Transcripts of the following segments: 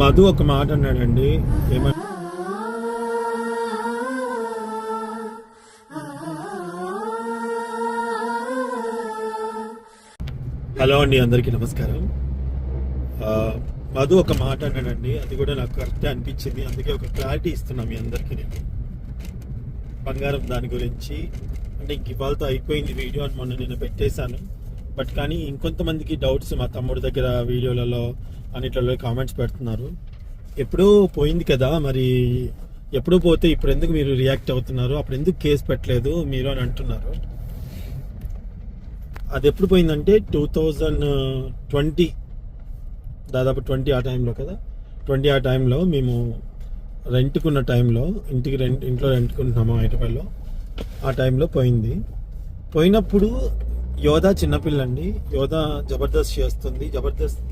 మధు ఒక మాట అన్నాడండి. ఏమన్నా హలో అండి అందరికీ నమస్కారం. మధు ఒక మాట అన్నాడండి. అది కూడా నాకు కరెక్ట్ అనిపించింది. అందుకే ఒక క్లారిటీ ఇస్తున్నాం మీ అందరికీ నేను. బంగారం దాని గురించి. అంటే ఇంక ఇవాళతో అయిపోయింది వీడియో అని మొన్న నేను పెట్టేశాను. బట్ కానీ ఇంకొంతమందికి డౌట్స్ మా తమ్ముడి దగ్గర వీడియోలలో అన్నిట్లలో కామెంట్స్ పెడుతున్నారు. ఎప్పుడూ పోయింది కదా మరి ఎప్పుడు పోతే ఇప్పుడు ఎందుకు మీరు రియాక్ట్ అవుతున్నారు? అప్పుడు ఎందుకు కేసు పెట్టలేదు మీరు అని అంటున్నారు. అది ఎప్పుడు పోయిందంటే టూ థౌజండ్ ట్వంటీ దాదాపు ట్వంటీ ఆ టైంలో కదా? ట్వంటీ ఆ టైంలో మేము రెంట్కున్న టైంలో ఇంటికి రెంట్ ఇంట్లో రెంట్కుంటున్నాము హైదరాబాద్లో. ఆ టైంలో పోయింది. పోయినప్పుడు యోధా చిన్నపిల్లండి యోధా జబర్దస్త్ చేస్తుంది. జబర్దస్త్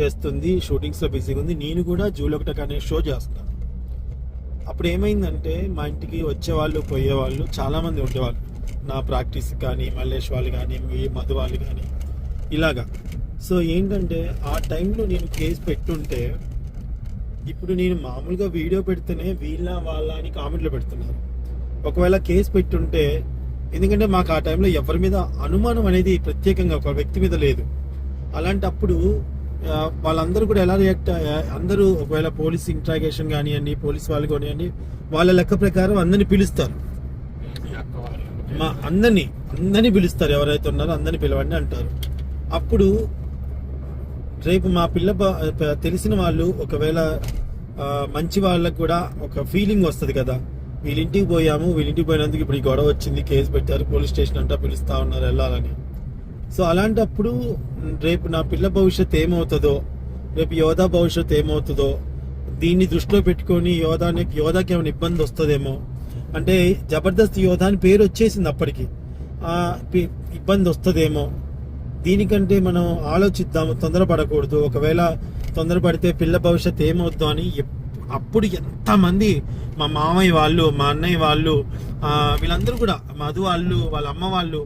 చేస్తుంది షూటింగ్స్లో బిజీగా ఉంది. నేను కూడా జూలొకటక్ అనే షో చేస్తున్నాను అప్పుడు ఏమైందంటే మా ఇంటికి వచ్చేవాళ్ళు పోయేవాళ్ళు చాలామంది ఉండేవాళ్ళు. నా ప్రాక్టీస్ కానీ మల్లేష్ వాళ్ళు కానీ మీ మధు వాళ్ళు కానీ ఇలాగా. సో ఏంటంటే ఆ టైంలో నేను కేసు పెట్టుంటే ఇప్పుడు నేను మామూలుగా వీడియో పెడితేనే వీళ్ళ వాళ్ళ అని కామెంట్లు పెడుతున్నారు. ఒకవేళ కేసు పెట్టుంటే ఎందుకంటే మాకు ఆ టైంలో ఎవరి మీద అనుమానం అనేది ప్రత్యేకంగా ఒక వ్యక్తి మీద లేదు. అలాంటప్పుడు వాళ్ళందరూ కూడా ఎలా రియాక్ట్ అందరూ ఒకవేళ పోలీస్ ఇంట్రాగేషన్ కానివ్వండి పోలీస్ వాళ్ళు కానివ్వండి వాళ్ళ లెక్క ప్రకారం అందరిని పిలుస్తారు. మా అందరినీ అందరినీ పిలుస్తారు. ఎవరైతే ఉన్నారో అందరిని పిలవండి అంటారు. అప్పుడు రేపు మా పిల్ల తెలిసిన వాళ్ళు ఒకవేళ మంచి వాళ్ళకు కూడా ఒక ఫీలింగ్ వస్తుంది కదా. వీళ్ళింటికి పోయాము వీళ్ళింటికి పోయినందుకు ఇప్పుడు ఈ గొడవ వచ్చింది కేసు పెట్టారు పోలీస్ స్టేషన్ అంటా పిలుస్తా ఉన్నారు వెళ్ళాలని. సో అలాంటప్పుడు రేపు నా పిల్ల భవిష్యత్ ఏమవుతుందో రేపు యోధా భవిష్యత్ ఏమవుతుందో దీన్ని దృష్టిలో పెట్టుకొని యోధాని యోధాకి ఏమైనా ఇబ్బంది వస్తుందేమో. అంటే జబర్దస్త్ యోధా అని పేరు వచ్చేసింది అప్పటికి. ఆ పి- ఇబ్బంది వస్తుందేమో. దీనికంటే మనం ఆలోచిద్దాము తొందరపడకూడదు. ఒకవేళ తొందరపడితే పిల్ల భవిష్యత్ ఏమవుద్దాం అని అప్పుడు ఎంతమంది మా మామయ్య వాళ్ళు మా అన్నయ్య వాళ్ళు వీళ్ళందరూ కూడా మధు వాళ్ళు వాళ్ళ అమ్మ వాళ్ళు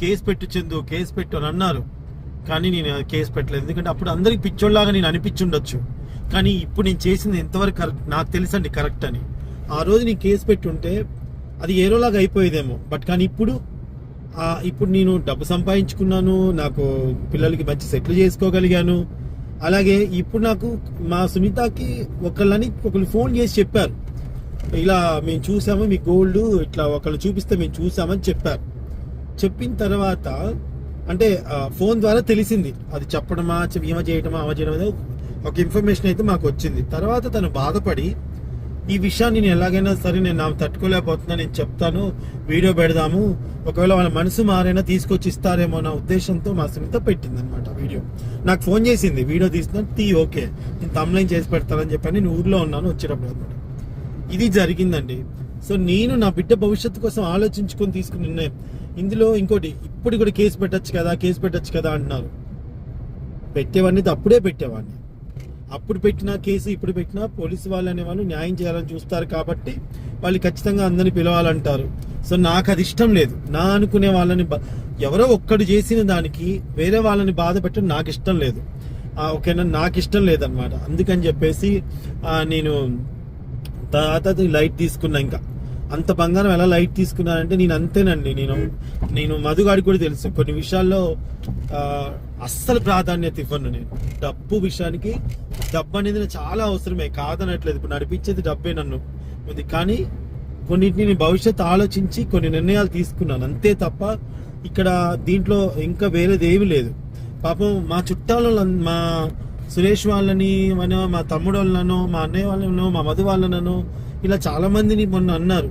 కేసు పెట్టు చెందు కేసు పెట్టు అని అన్నారు. కానీ నేను కేసు పెట్టలేదు. ఎందుకంటే అప్పుడు అందరికి పిచ్చోళ్ళలాగా నేను అనిపించుండొచ్చు. కానీ ఇప్పుడు నేను చేసింది ఎంతవరకు కరెక్ట్ నాకు తెలుసండి కరెక్ట్ అని. ఆ రోజు నేను కేసు పెట్టుంటే అది ఏరోలాగా అయిపోయేదేమో. బట్ కానీ ఇప్పుడు ఇప్పుడు నేను డబ్బు సంపాదించుకున్నాను నాకు పిల్లలకి మంచి సెటిల్ చేసుకోగలిగాను. అలాగే ఇప్పుడు నాకు మా సునీతకి ఒకళ్ళని ఒకళ్ళు ఫోన్ చేసి చెప్పారు. ఇలా మేము చూసాము మీ గోల్డ్ ఇట్లా ఒకళ్ళు చూపిస్తే మేము చూసామని చెప్పారు. చెప్పిన తర్వాత అంటే ఫోన్ ద్వారా తెలిసింది. అది చెప్పడమా ఏమ చేయటమా అవ చేయడం ఒక ఇన్ఫర్మేషన్ అయితే మాకు వచ్చింది. తర్వాత తను బాధపడి ఈ విషయాన్ని నేను ఎలాగైనా సరే నేను నాకు తట్టుకోలేకపోతున్నా నేను చెప్తాను వీడియో పెడదాము. ఒకవేళ వాళ్ళ మనసు మారైనా తీసుకొచ్చి ఇస్తారేమో నా ఉద్దేశంతో మా సునీత పెట్టింది అనమాట వీడియో. నాకు ఫోన్ చేసింది వీడియో తీసిన తీ ఓకే నేను తమ్లైన్ చేసి పెడతానని చెప్పి నేను ఊర్లో ఉన్నాను వచ్చేటప్పుడు అనమాట ఇది జరిగిందండి. సో నేను నా బిడ్డ భవిష్యత్తు కోసం ఆలోచించుకొని తీసుకుని నిర్ణయం. ఇందులో ఇంకోటి ఇప్పుడు కూడా కేసు పెట్టచ్చు కదా కేసు పెట్టచ్చు కదా అంటున్నారు. పెట్టేవాడిని అప్పుడే పెట్టేవాడిని. అప్పుడు పెట్టిన కేసు ఇప్పుడు పెట్టినా పోలీసు వాళ్ళు అనేవాళ్ళు న్యాయం చేయాలని చూస్తారు కాబట్టి వాళ్ళు ఖచ్చితంగా అందరిని పిలవాలంటారు. సో నాకు అది ఇష్టం లేదు. నా అనుకునే వాళ్ళని ఎవరో ఒక్కడు చేసిన దానికి వేరే వాళ్ళని బాధ పెట్టడం నాకు ఇష్టం లేదు. ఓకేనా? నాకు ఇష్టం లేదనమాట అందుకని చెప్పేసి నేను తర్వాత లైట్ తీసుకున్నా ఇంకా. అంత బంగారం ఎలా లైట్ తీసుకున్నానంటే నేను అంతేనండి. నేను నేను మధుగాడికి కూడా తెలుసు. కొన్ని విషయాల్లో అస్సలు ప్రాధాన్యత ఇవ్వను నేను. డబ్బు విషయానికి డబ్బు అనేది చాలా అవసరమే. కాదనట్లేదు. ఇప్పుడు నడిపించేది డబ్బే నన్ను. ఇది కానీ కొన్నిటిని నేను భవిష్యత్తు ఆలోచించి కొన్ని నిర్ణయాలు తీసుకున్నాను. అంతే తప్ప ఇక్కడ దీంట్లో ఇంకా వేరేది ఏమీ లేదు. పాపం మా చుట్టాలలో మా సురేష్ వాళ్ళని మన మా తమ్ముడు వాళ్ళనో మా అన్నయ్య వాళ్ళనో మా మధు వాళ్ళనో ఇలా చాలా మందిని మొన్న అన్నారు.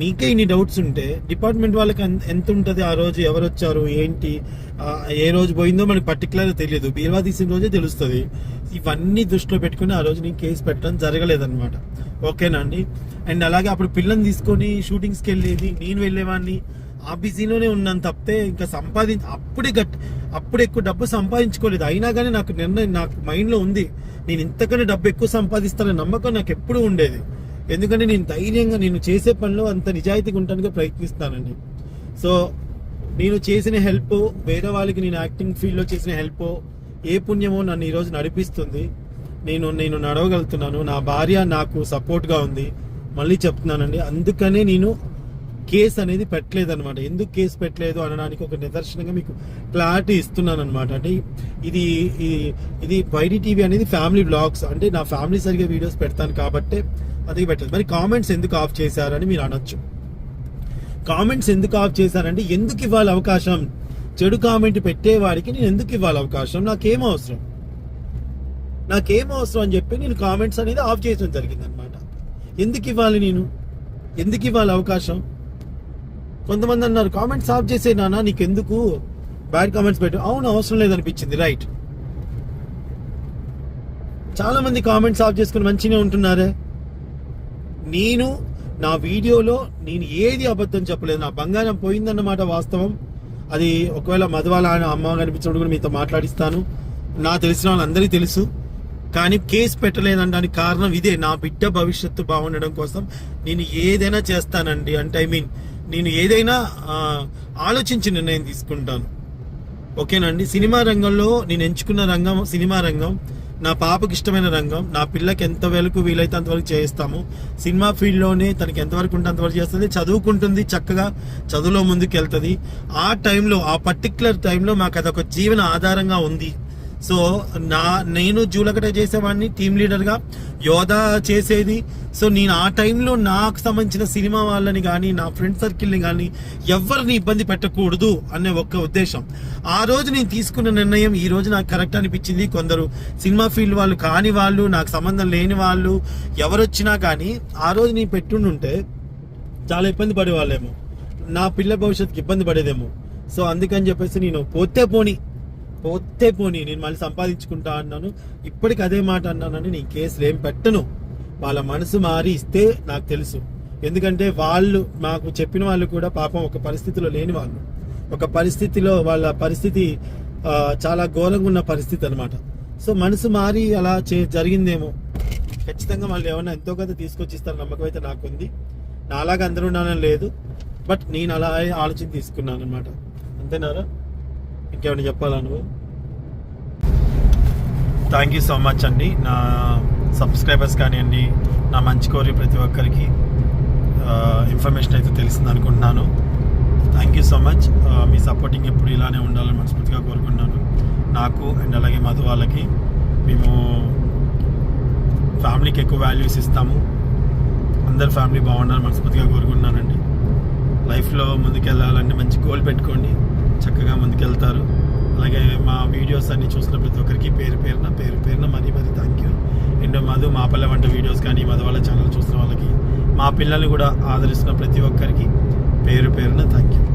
మీకే ఇన్ని డౌట్స్ ఉంటే డిపార్ట్మెంట్ వాళ్ళకి ఎంత ఉంటుంది ఆ రోజు? ఎవరు వచ్చారు ఏంటి ఏ రోజు పోయిందో మనకి పర్టికులర్ తెలియదు. బీరువా తీసిన రోజే తెలుస్తుంది. ఇవన్నీ దృష్టిలో పెట్టుకుని ఆ రోజు నేను కేసు పెట్టడం జరగలేదన్నమాట. ఓకేనా అండి? అండ్ అలాగే అప్పుడు పిల్లని తీసుకొని షూటింగ్స్కి వెళ్ళేది నేను వెళ్ళేవాడిని ఆ బిజీలోనే ఉన్నాను తప్పితే ఇంకా సంపాదించి అప్పుడే గట్ అప్పుడు ఎక్కువ డబ్బు సంపాదించుకోలేదు. అయినా కానీ నాకు నిర్ణయం నాకు మైండ్లో ఉంది. నేను ఇంతకన్నా డబ్బు ఎక్కువ సంపాదిస్తానని నమ్మకం నాకు ఎప్పుడూ ఉండేది. ఎందుకంటే నేను ధైర్యంగా నేను చేసే పనిలో అంత నిజాయితీగా ఉండడానికి ప్రయత్నిస్తానండి సో నేను చేసిన హెల్ప్ వేరే వాళ్ళకి నేను యాక్టింగ్ ఫీల్డ్లో చేసిన హెల్ప్ ఏ పుణ్యమో నన్ను ఈరోజు నడిపిస్తుంది. నేను నేను నడవగలుగుతున్నాను. నా భార్య నాకు సపోర్ట్గా ఉంది. మళ్ళీ చెప్తున్నానండి అందుకనే నేను కేసు అనేది పెట్టలేదు అనమాట ఎందుకు కేసు పెట్టలేదు అనడానికి ఒక నిదర్శనంగా మీకు క్లారిటీ ఇస్తున్నాను అనమాట అంటే ఇది ఈ- ఇది వైడి టీవీ అనేది ఫ్యామిలీ బ్లాగ్స్ అంటే నా ఫ్యామిలీ సరిగ్గా వీడియోస్ పెడతాను కాబట్టి అది పెట్టలేదు మరి కామెంట్స్ ఎందుకు ఆఫ్ చేశారని మీరు అనొచ్చు. కామెంట్స్ ఎందుకు ఆఫ్ చేశారంటే ఎందుకు ఇవ్వాలి అవకాశం? చెడు కామెంట్ పెట్టేవాడికి నేను ఎందుకు ఇవ్వాలి అవకాశం? నాకేం అవసరం? నాకేం అవసరం అని చెప్పి నేను కామెంట్స్ అనేది ఆఫ్ చేయడం జరిగింది అనమాట ఎందుకు ఇవ్వాలి నేను? ఎందుకు ఇవ్వాలి అవకాశం? కొంతమంది అన్నారు కామెంట్స్ ఆఫ్ చేసే నాన్న నీకెందుకు? బ్యాడ్ కామెంట్స్ పెట్టు. అవును అవసరం లేదనిపించింది. రైట్ చాలా మంది కామెంట్స్ ఆఫ్ చేసుకుని మంచిగా ఉంటున్నారే? నేను నా వీడియోలో నేను ఏది అబద్ధం చెప్పలేదు. నా బంగారం పోయిందన్నమాట వాస్తవం. అది ఒకవేళ మధువాల ఆయన అమ్మ కనిపించినప్పుడు కూడా మీతో మాట్లాడిస్తాను. నా తెలిసిన వాళ్ళందరికీ తెలుసు. కానీ కేసు పెట్టలేదనడానికి కారణం ఇదే. నా బిడ్డ భవిష్యత్తు బాగుండడం కోసం నేను ఏదైనా చేస్తానండి. అంటే ఐ మీన్ నేను ఏదైనా ఆలోచించి నిర్ణయం తీసుకుంటాను. ఓకేనండి సినిమా రంగంలో నేను ఎంచుకున్న రంగం సినిమా రంగం. నా పాపకి ఇష్టమైన రంగం నా పిల్లకి ఎంత వరకు వీలైతే అంతవరకు చేయిస్తాము. సినిమా ఫీల్డ్లోనే తనకి ఎంతవరకు ఉంటే అంతవరకు చేస్తుంది. చదువుకుంటుంది చక్కగా చదువులో ముందుకు వెళ్తుంది ఆ టైంలో ఆ పర్టిక్యులర్ టైంలో మాకు అదొక జీవన ఆధారంగా ఉంది. సో నా నేను జూలకట చేసేవాడిని టీమ్ లీడర్గా. యోధా చేసేది. సో నేను ఆ టైంలో నాకు సంబంధించిన సినిమా వాళ్ళని కానీ నా ఫ్రెండ్ సర్కిల్ని కానీ ఎవరిని ఇబ్బంది పెట్టకూడదు అనే ఒక్క ఉద్దేశం. ఆ రోజు నేను తీసుకున్న నిర్ణయం ఈ రోజు నాకు కరెక్ట్ అనిపించింది. కొందరు సినిమా ఫీల్డ్ వాళ్ళు కాని వాళ్ళు నాకు సంబంధం లేని వాళ్ళు ఎవరు వచ్చినా కానీ ఆ రోజు నేను పెట్టుండుంటే చాలా ఇబ్బంది పడేవాళ్ళేమో. నా పిల్ల భవిష్యత్తుకి ఇబ్బంది పడేదేమో. సో అందుకని చెప్పేసి నేను పోతే పోని పోతే పోని నేను మళ్ళీ సంపాదించుకుంటా అన్నాను. ఇప్పటికి అదే మాట అన్నానని నేను కేసులు ఏం పెట్టను. వాళ్ళ మనసు మారి ఇస్తే నాకు తెలుసు. ఎందుకంటే వాళ్ళు నాకు చెప్పిన వాళ్ళు కూడా పాపం ఒక పరిస్థితిలో లేని వాళ్ళు. ఒక పరిస్థితిలో వాళ్ళ పరిస్థితి చాలా ఘోరంగా ఉన్న పరిస్థితి అనమాట సో మనసు మారి అలా చే జరిగిందేమో. ఖచ్చితంగా వాళ్ళు ఏమన్నా ఎంతో కథ తీసుకొచ్చి ఇస్తారు నమ్మకం అయితే నాకుంది. నాలాగా అందరూ ఉన్నానని లేదు. బట్ నేను అలా ఆలోచన తీసుకున్నాను అనమాట అంతేనారా? ఇంకేమైనా చెప్పాలా నువ్వు? థ్యాంక్ యూ సో మచ్ అండి. నా సబ్స్క్రైబర్స్ కానివ్వండి నా మంచి కోరి ప్రతి ఒక్కరికి ఇన్ఫర్మేషన్ అయితే తెలిసింది అనుకుంటున్నాను. థ్యాంక్ యూ సో మచ్ మీ సపోర్టింగ్ ఎప్పుడు ఇలానే ఉండాలని మనస్ఫూర్తిగా కోరుకుంటున్నాను. నాకు అండ్ అలాగే మధు వాళ్ళకి మేము ఫ్యామిలీకి ఎక్కువ వాల్యూస్ ఇస్తాము. అందరు ఫ్యామిలీ బాగుండాలని మనస్ఫూర్తిగా కోరుకుంటున్నానండి. లైఫ్లో ముందుకెళ్ళాలంటే మంచి గోల్ పెట్టుకోండి. వెళ్తారు అలాగే మా వీడియోస్ అన్ని చూసిన ప్రతి ఒక్కరికి పేరు పేరున పేరు పేరున మరీ మరీ థ్యాంక్ యూ అండ్ మధు మా పిల్ల వంట వీడియోస్ కానీ మధు వాళ్ళ ఛానల్ చూసిన వాళ్ళకి మా పిల్లల్ని కూడా ఆదరిస్తున్న ప్రతి ఒక్కరికి పేరు పేరున థ్యాంక్ యూ